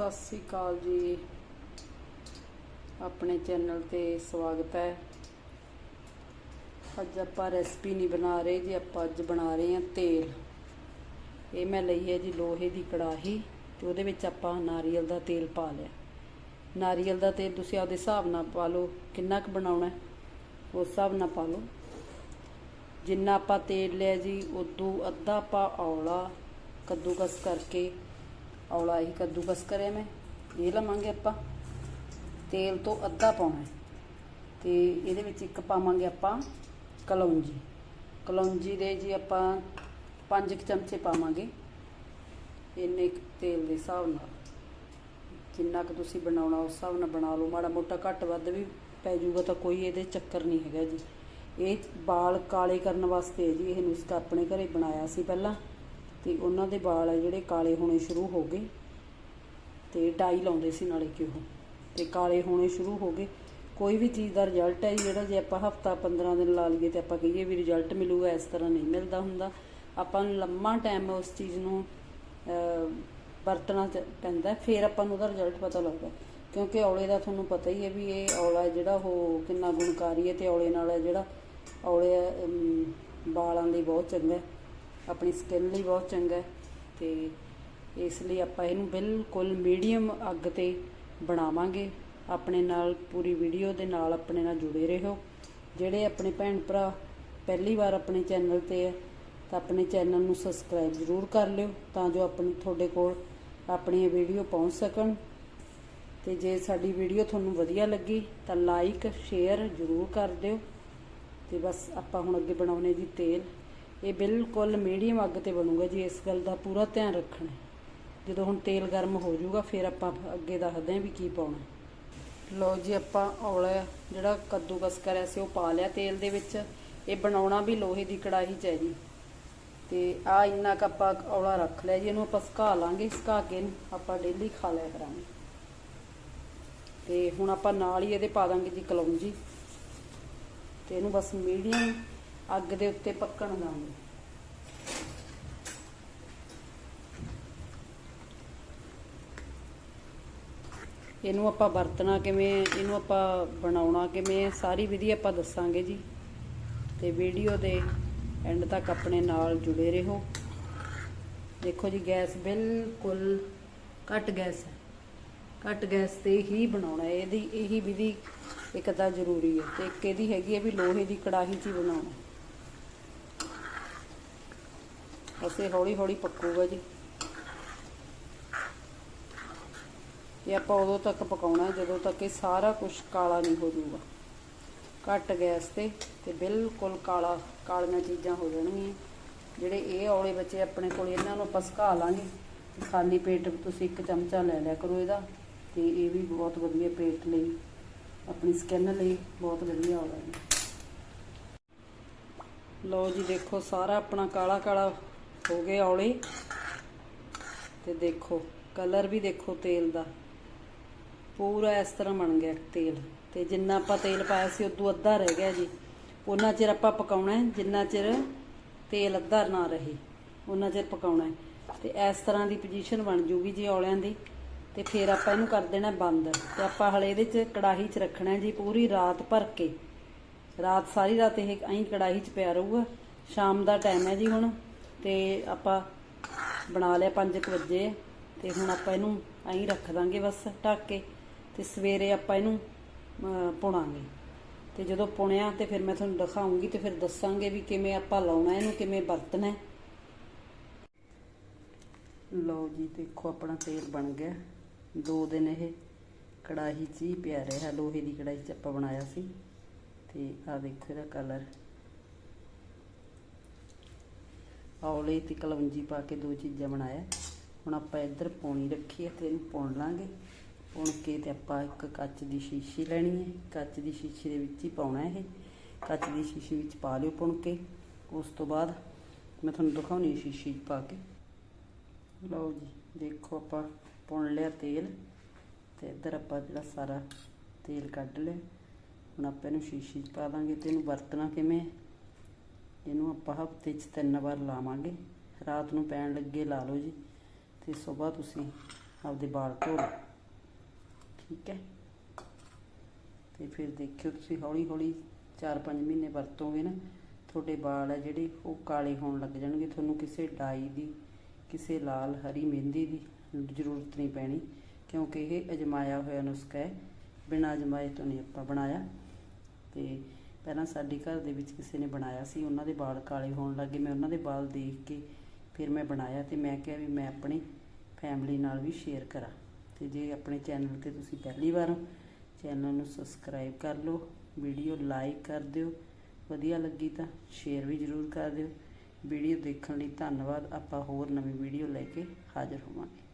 ਸਤਿ ਸ੍ਰੀ ਅਕਾਲ ਜੀ। ਆਪਣੇ ਚੈਨਲ ਤੇ ਸਵਾਗਤ ਹੈ। ਅੱਜ ਆਪਾਂ ਰੈਸਪੀ ਨਹੀਂ ਬਣਾ ਰਹੇ ਜੀ, ਆਪਾਂ ਅੱਜ ਬਣਾ ਰਹੇ ਹਾਂ ਤੇਲ। ਇਹ ਮੈਂ ਲਈ ਹੈ ਜੀ ਲੋਹੇ ਦੀ ਕੜਾਹੀ, ਤੇ ਉਹਦੇ ਵਿੱਚ ਆਪਾਂ ਨਾਰੀਅਲ ਦਾ ਤੇਲ ਪਾ ਲਿਆ। ਨਾਰੀਅਲ ਦਾ ਤੇਲ ਤੁਸੀਂ ਆਪਦੇ ਹਿਸਾਬ ਨਾਲ ਪਾ ਲਓ, ਕਿੰਨਾ ਕੁ ਬਣਾਉਣਾ ਉਸ ਹਿਸਾਬ ਨਾਲ ਪਾ ਲਓ। ਜਿੰਨਾ ਆਪਾਂ ਤੇਲ ਲਿਆ ਜੀ, ਉਦੋਂ ਅੱਧਾ ਆਪਾਂ ਔਲਾ ਕੱਦੂਕਸ ਕਰਕੇ ਔਲਾ ਹੀ ਕੱਦੂਕਸ ਕਰਿਆ ਮੈਂ। ਇਹ ਲਵਾਂਗੇ ਆਪਾਂ। ਤੇਲ ਤੋਂ ਅੱਧਾ ਪਾਉਣਾ ਹੈ। ਤੇ ਇਹਦੇ ਵਿੱਚ ਇੱਕ ਪਾਵਾਂਗੇ ਆਪਾਂ ਕਲੌਂਜੀ। ਕਲੌਂਜੀ ਦੇ ਜੀ ਆਪਾਂ 5 ਚਮਚੇ ਪਾਵਾਂਗੇ। ਇੰਨੇ ਕੁ ਤੇਲ ਦੇ ਹਿਸਾਬ ਨਾਲ। ਜਿੰਨਾ ਕੁ ਤੁਸੀਂ ਬਣਾਉਣਾ ਉਸ ਹਿਸਾਬ ਨਾਲ ਬਣਾ ਲਓ। ਮਾੜਾ ਮੋਟਾ ਘੱਟ ਵੱਧ ਵੀ ਪੈ ਜਾਊਗਾ ਤਾਂ ਕੋਈ ਇਹਦੇ ਚੱਕਰ ਨਹੀਂ ਹੈਗਾ ਜੀ। ਇਹ ਵਾਲ ਕਾਲੇ ਕਰਨ ਵਾਸਤੇ ਜੀ। ਇਹ ਨੁਸਖਾ ਆਪਣੇ ਘਰੇ ਬਣਾਇਆ ਸੀ ਪਹਿਲਾਂ। ਤੇ ਉਹਨਾਂ ਦੇ ਵਾਲ ਆ ਜਿਹੜੇ ਕਾਲੇ ਹੋਣੇ ਸ਼ੁਰੂ ਹੋ ਗਏ ਤੇ ਡਾਈ ਲਾਉਂਦੇ ਸੀ ਨਾਲੇ ਕਿ ਉਹ। ਤੇ ਕਾਲੇ ਹੋਣੇ ਸ਼ੁਰੂ ਹੋ ਗਏ। ਕੋਈ ਵੀ ਚੀਜ਼ ਦਾ ਰਿਜ਼ਲਟ ਹੈ ਜੀ ਜਿਹੜਾ ਜੇ ਆਪਾਂ ਹਫਤਾ 15 ਦਿਨ ਲਾ ਲਈਏ ਤੇ ਆਪਾਂ ਕਹੀਏ ਵੀ ਰਿਜ਼ਲਟ ਮਿਲੂਗਾ ਇਸ ਤਰ੍ਹਾਂ ਨਹੀਂ ਮਿਲਦਾ ਹੁੰਦਾ। ਆਪਾਂ ਨੂੰ ਲੰਮਾ ਟਾਈਮ ਉਸ ਚੀਜ਼ ਨੂੰ ਵਰਤਣਾ ਪੈਂਦਾ ਫਿਰ ਆਪਾਂ ਨੂੰ ਉਹਦਾ ਰਿਜ਼ਲਟ ਪਤਾ ਲੱਗਦਾ ਕਿਉਂਕਿ ਔਲੇ ਦਾ ਤੁਹਾਨੂੰ ਪਤਾ ਹੀ ਹੈ ਵੀ ਇਹ ਔਲਾ ਜਿਹੜਾ ਉਹ ਕਿੰਨਾ ਗੁਣਕਾਰੀ ਹੈ ਤੇ ਔਲੇ ਨਾਲ ਜਿਹੜਾ ਔਲੇ ਅਮ, ਵਾਲਾਂ ਲਈ ਬਹੁਤ ਚੰਗਾ ਹੈ। ਆਪਣੀ ਸਕਿਨ ਲਈ ਬਹੁਤ ਚੰਗਾ ਹੈ ਤੇ ਇਸ ਲਈ ਆਪਾਂ ਇਹਨੂੰ ਬਿਲਕੁਲ ਮੀਡੀਅਮ ਅੱਗ ਤੇ ਬਣਾਵਾਂਗੇ। ਆਪਣੇ ਨਾਲ ਪੂਰੀ ਵੀਡੀਓ ਦੇ ਨਾਲ ਆਪਣੇ ਨਾਲ ਜੁੜੇ ਰਹੋ। ਜਿਹੜੇ ਆਪਣੇ ਭੈਣ ਭਰਾ ਪਹਿਲੀ ਵਾਰ ਆਪਣੇ ਚੈਨਲ ਤੇ ਹੈ, ਤਾਂ ਆਪਣੇ ਚੈਨਲ ਨੂੰ ਸਬਸਕ੍ਰਾਈਬ ਜ਼ਰੂਰ ਕਰ ਲਿਓ ਤਾਂ ਜੋ ਆਪਣੀ, ਤੁਹਾਡੇ ਕੋਲ ਆਪਣੀ ਇਹ ਵੀਡੀਓ ਪਹੁੰਚ ਸਕਣ। ਤੇ ਜੇ ਸਾਡੀ ਵੀਡੀਓ ਤੁਹਾਨੂੰ ਵਧੀਆ ਲੱਗੀ, ਤਾਂ ਲਾਈਕ ਸ਼ੇਅਰ ਜ਼ਰੂਰ ਕਰ ਦਿਓ। ਤੇ ਬਸ ਆਪਾਂ ਹੁਣ ਅੱਗੇ ਬਣਾਉਨੇ ਜੀ ਤੇਲ। ਇਹ ਬਿਲਕੁਲ ਮੀਡੀਅਮ ਅੱਗ ਤੇ ਬਣੂਗਾ ਜੀ, ਇਸ ਗੱਲ ਦਾ ਪੂਰਾ ਧਿਆਨ ਰੱਖਣਾ। ਜਦੋਂ ਹੁਣ ਤੇਲ ਗਰਮ ਹੋ ਜਾਊਗਾ, ਫਿਰ ਆਪਾਂ ਅੱਗੇ ਦੱਸਦੇ ਹਾਂ ਵੀ ਕੀ ਪਾਉਣਾ ਲਓ ਜੀ, ਆਪਾਂ ਔਲਾ ਜਿਹੜਾ ਕੱਦੂਕਸ ਕਰਿਆ ਸੀ, ਉਹ ਪਾ ਲਿਆ ਤੇਲ ਦੇ ਵਿੱਚ। ਇਹ ਬਣਾਉਣਾ ਵੀ ਲੋਹੇ ਦੀ ਕੜਾਹੀ 'ਚ ਹੈ ਜੀ। ਤੇ ਆ ਇੰਨਾ ਕੁ ਆਪਾਂ ਔਲਾ ਰੱਖ ਲਿਆ ਜੀ, ਇਹਨੂੰ ਆਪਾਂ ਸੁਕਾ ਲਾਂਗੇ, ਸੁਕਾ ਕੇ ਆਪਾਂ ਡੇਲੀ ਖਾ ਲਿਆ ਕਰਾਂਗੇ। ਤੇ ਹੁਣ ਆਪਾਂ ਨਾਲ ਹੀ ਇਹਦੇ ਪਾ ਦਾਂਗੇ ਜੀ ਕਲੌਂਜੀ। ਤੇ ਇਹਨੂੰ ਬਸ ਮੀਡੀਅਮ ਅੱਗ ਦੇ ਉੱਤੇ ਪੱਕਣ ਦਾਂਗੇ ਇਹਨੂੰ ਆਪਾਂ ਵਰਤਣਾ ਕਿਵੇਂ ਇਹਨੂੰ ਆਪਾਂ ਬਣਾਉਣਾ ਕਿਵੇਂ ਸਾਰੀ ਵਿਧੀ ਆਪਾਂ ਦੱਸਾਂਗੇ ਜੀ। ਤੇ ਵੀਡੀਓ ਦੇ ਐਂਡ ਤੱਕ ਆਪਣੇ ਨਾਲ ਜੁੜੇ ਰਹੋ। ਦੇਖੋ ਜੀ, ਗੈਸ ਬਿਲਕੁਲ ਘੱਟ ਗੈਸ ਹੈ। ਘੱਟ ਗੈਸ ਤੇ ਹੀ ਬਣਾਉਣਾ ਹੈ। ਇਹਦੀ, ਇਹੀ ਵਿਧੀ ਇੱਕ ਤਾਂ ਜ਼ਰੂਰੀ ਹੈ। ਤੇ ਇੱਕ ਇਹਦੀ ਹੈਗੀ ਹੈ ਵੀ ਲੋਹੇ ਦੀ ਕੜਾਹੀ 'ਚ ਹੀ ਬਣਾਉਣਾ। ਅਸੀਂ ਹੌਲੀ ਹੌਲੀ ਪੱਕੂਗਾ ਜੀ। ਇਹ ਆਪਾਂ ਉਦੋਂ ਤੱਕ ਪਕਾਉਣਾ ਜਦੋਂ ਤੱਕ ਇਹ ਸਾਰਾ ਕੁਝ ਕਾਲਾ ਨਹੀਂ ਹੋ ਜਾਊਗਾ। ਘੱਟ ਗੈਸ ਤੇ ਤੇ ਬਿਲਕੁਲ ਕਾਲਾ, ਕਾਲੀਆਂ ਚੀਜ਼ਾਂ ਹੋ ਜਾਣਗੀਆਂ। ਜਿਹੜੇ ਇਹ ਔਲੇ ਬੱਚੇ ਆਪਣੇ ਕੋਲ, ਇਹਨਾਂ ਨੂੰ ਆਪਾਂ ਸੁਕਾ ਲਾਂਗੇ। ਖਾਲੀ ਪੇਟ ਤੁਸੀਂ ਇੱਕ ਚਮਚਾ ਲੈ ਲਿਆ ਕਰੋ ਇਹਦਾ, ਤੇ ਇਹ ਵੀ ਬਹੁਤ ਵਧੀਆ ਪੇਟ ਲਈ, ਆਪਣੀ ਸਕਿਨ ਲਈ ਬਹੁਤ ਵਧੀਆ ਔਲਾ ਹੈ ਲਓ ਜੀ, ਦੇਖੋ ਸਾਰਾ ਆਪਣਾ ਕਾਲਾ ਕਾਲਾ ਹੋ ਗਏ ਔਲੇ। ਤੇ ਦੇਖੋ, ਕਲਰ ਵੀ ਦੇਖੋ ਤੇਲ ਦਾ। ਪੂਰਾ ਇਸ ਤਰ੍ਹਾਂ ਬਣ ਗਿਆ ਤੇਲ। ਤੇ ਜਿੰਨਾ ਆਪਾਂ ਤੇਲ ਪਾਇਆ ਸੀ, ਉਦੋਂ ਅੱਧਾ ਰਹਿ ਗਿਆ ਜੀ। ਉਹਨਾਂ ਚਿਰ ਆਪਾਂ ਪਕਾਉਣਾ ਹੈ, ਜਿੰਨਾ ਚਿਰ ਤੇਲ ਅੱਧਾ ਨਾ ਰਹੇ ਉਹਨਾਂ ਚਿਰ ਪਕਾਉਣਾ ਹੈ। ਤੇ ਇਸ ਤਰ੍ਹਾਂ ਦੀ ਪੋਜੀਸ਼ਨ ਬਣ ਜੂਗੀ ਜੀ ਔਲਿਆਂ ਦੀ। ਤੇ ਫਿਰ ਆਪਾਂ ਇਹਨੂੰ ਕਰ ਦੇਣਾ ਬੰਦ। ਤੇ ਆਪਾਂ ਹਲੇ ਇਹਦੇ ਚ ਕੜਾਹੀ 'ਚ ਰੱਖਣਾ ਜੀ ਪੂਰੀ ਰਾਤ ਭਰ ਕੇ। ਰਾਤ, ਸਾਰੀ ਰਾਤ ਇਹ ਐਂ ਕੜਾਹੀ 'ਚ ਪਿਆ ਰਹੂਗਾ। ਸ਼ਾਮ ਦਾ ਟਾਈਮ ਹੈ ਜੀ ਹੁਣ। ਤੇ ਆਪਾਂ ਬਣਾ ਲਿਆ 5 ਵਜੇ ਹੈ ਤੇ ਹੁਣ ਆਪਾਂ ਇਹਨੂੰ ਐਂ ਰੱਖ ਦਾਂਗੇ ਬਸ ਢੱਕ ਕੇ ਤੇ ਸਵੇਰੇ ਆਪਾਂ ਇਹਨੂੰ ਪੁਣਾਂਗੇ। ਤੇ ਜਦੋਂ ਪੁਣਿਆ ਤੇ ਫਿਰ ਮੈਂ ਤੁਹਾਨੂੰ ਦਿਖਾਉਂਗੀ ਤੇ ਫਿਰ ਦੱਸਾਂਗੇ ਵੀ ਕਿਵੇਂ ਆਪਾਂ ਲਾਉਣਾ ਇਹਨੂੰ, ਕਿਵੇਂ ਵਰਤਣਾ ਲਓ ਜੀ, ਦੇਖੋ ਆਪਣਾ ਤੇਲ ਬਣ ਗਿਆ। ਦੋ ਦਿਨ ਇਹ ਕੜਾਹੀ 'ਚ ਹੀ ਪਿਆ ਰਿਹਾ, ਲੋਹੇ ਦੀ ਕੜਾਹੀ 'ਚ ਆਪਾਂ ਬਣਾਇਆ ਸੀ। ਤੇ ਆ ਦੇਖੋ ਇਹਦਾ ਕਲਰ ਔਲੇ ਤੇ ਕਲਵੰਜੀ ਪਾ ਕੇ ਦੋ ਚੀਜ਼ਾਂ ਬਣਾਇਆ। ਹੁਣ ਆਪਾਂ ਇੱਧਰ ਪੌਣੀ ਰੱਖੀ ਹੈ ਤੇ ਇਹਨੂੰ ਪੁਣ ਲਾਂਗੇ। ਪੁਣ ਕੇ ਤੇ ਆਪਾਂ ਇੱਕ ਕੱਚ ਦੀ ਸ਼ੀਸ਼ੀ ਲੈਣੀ ਹੈ। ਕੱਚ ਦੀ ਸ਼ੀਸ਼ੀ ਦੇ ਵਿੱਚ ਹੀ ਪਾਉਣਾ ਇਹ। ਕੱਚ ਦੀ ਸ਼ੀਸ਼ੀ ਵਿੱਚ ਪਾ ਲਿਓ ਪੁਣ ਕੇ। ਉਸ ਤੋਂ ਬਾਅਦ ਮੈਂ ਤੁਹਾਨੂੰ ਦਿਖਾਉਣੀ ਸ਼ੀਸ਼ੀ 'ਚ ਪਾ ਕੇ। ਲਓ ਜੀ, ਦੇਖੋ ਆਪਾਂ ਪੁਣ ਲਿਆ ਤੇਲ। ਤੇ ਇੱਧਰ ਆਪਾਂ ਜਿਹੜਾ ਸਾਰਾ ਤੇਲ ਕੱਢ ਲਿਆ। ਹੁਣ ਆਪਾਂ ਇਹਨੂੰ ਸ਼ੀਸ਼ੀ 'ਚ ਪਾ ਦਾਂਗੇ ਤੇ ਇਹਨੂੰ ਵਰਤਣਾ ਕਿਵੇਂ ਹੈ? ਇਹਨੂੰ ਆਪਾਂ ਹਫ਼ਤੇ 'ਚ ਤਿੰਨ ਵਾਰ ਲਾਵਾਂਗੇ। ਰਾਤ ਨੂੰ ਪੈਣ ਲੱਗੇ ਲਾ ਲਓ ਜੀ। ਤੇ ਸਵੇਰ ਤੁਸੀਂ ਆਪਦੇ ਬਾਲ ਧੋ ਲਓ। ਠੀਕ ਹੈ? ਤੇ ਫਿਰ ਦੇਖਿਓ ਤੁਸੀਂ ਹੌਲੀ ਹੌਲੀ 4-5 ਮਹੀਨੇ ਵਰਤੋਗੇ ਨਾ, ਤੁਹਾਡੇ ਵਾਲ ਆ ਜਿਹੜੇ ਉਹ ਕਾਲੇ ਹੋਣ ਲੱਗ ਜਾਣਗੇ। ਤੁਹਾਨੂੰ ਕਿਸੇ ਡਾਈ ਦੀ, ਕਿਸੇ ਲਾਲ, ਹਰੀ ਮਹਿੰਦੀ ਦੀ ਜ਼ਰੂਰਤ ਨਹੀਂ ਪੈਣੀ, ਕਿਉਂਕਿ ਇਹ ਅਜਮਾਇਆ ਹੋਇਆ ਨੁਸਖਾ ਹੈ। ਬਿਨਾਂ ਅਜਮਾਏ ਤੋਂ ਨਹੀਂ ਆਪਾਂ ਬਣਾਇਆ। ਤੇ ਪਹਿਲਾਂ ਸਾਡੇ ਘਰ ਦੇ ਵਿੱਚ ਕਿਸੇ ਨੇ ਬਣਾਇਆ ਸੀ, ਉਹਨਾਂ ਦੇ ਵਾਲ ਕਾਲੇ ਹੋਣ ਲੱਗੇ ਮੈਂ ਉਹਨਾਂ ਦੇ ਵਾਲ ਦੇਖ ਕੇ ਫਿਰ ਮੈਂ ਬਣਾਇਆ ਤੇ ਮੈਂ ਕਿਹਾ ਵੀ ਮੈਂ ਆਪਣੀ ਫੈਮਿਲੀ ਨਾਲ ਵੀ ਸ਼ੇਅਰ ਕਰਾਂ। ਤੇ ਜੇ ਆਪਣੇ ਚੈਨਲ ਤੇ ਤੁਸੀਂ ਪਹਿਲੀ ਵਾਰ ਹੋ ਚੈਨਲ ਨੂੰ ਸਬਸਕ੍ਰਾਈਬ ਕਰ ਲਓ ਵੀਡੀਓ ਲਾਈਕ ਕਰ ਦਿਓ, ਵਧੀਆ ਲੱਗੀ ਤਾਂ ਸ਼ੇਅਰ ਵੀ ਜ਼ਰੂਰ ਕਰ ਦਿਓ। ਵੀਡੀਓ ਦੇਖਣ ਲਈ ਧੰਨਵਾਦ, ਆਪਾਂ ਹੋਰ ਨਵੀਂ ਵੀਡੀਓ ਲੈ ਕੇ ਹਾਜ਼ਰ ਹੋਵਾਂਗੇ।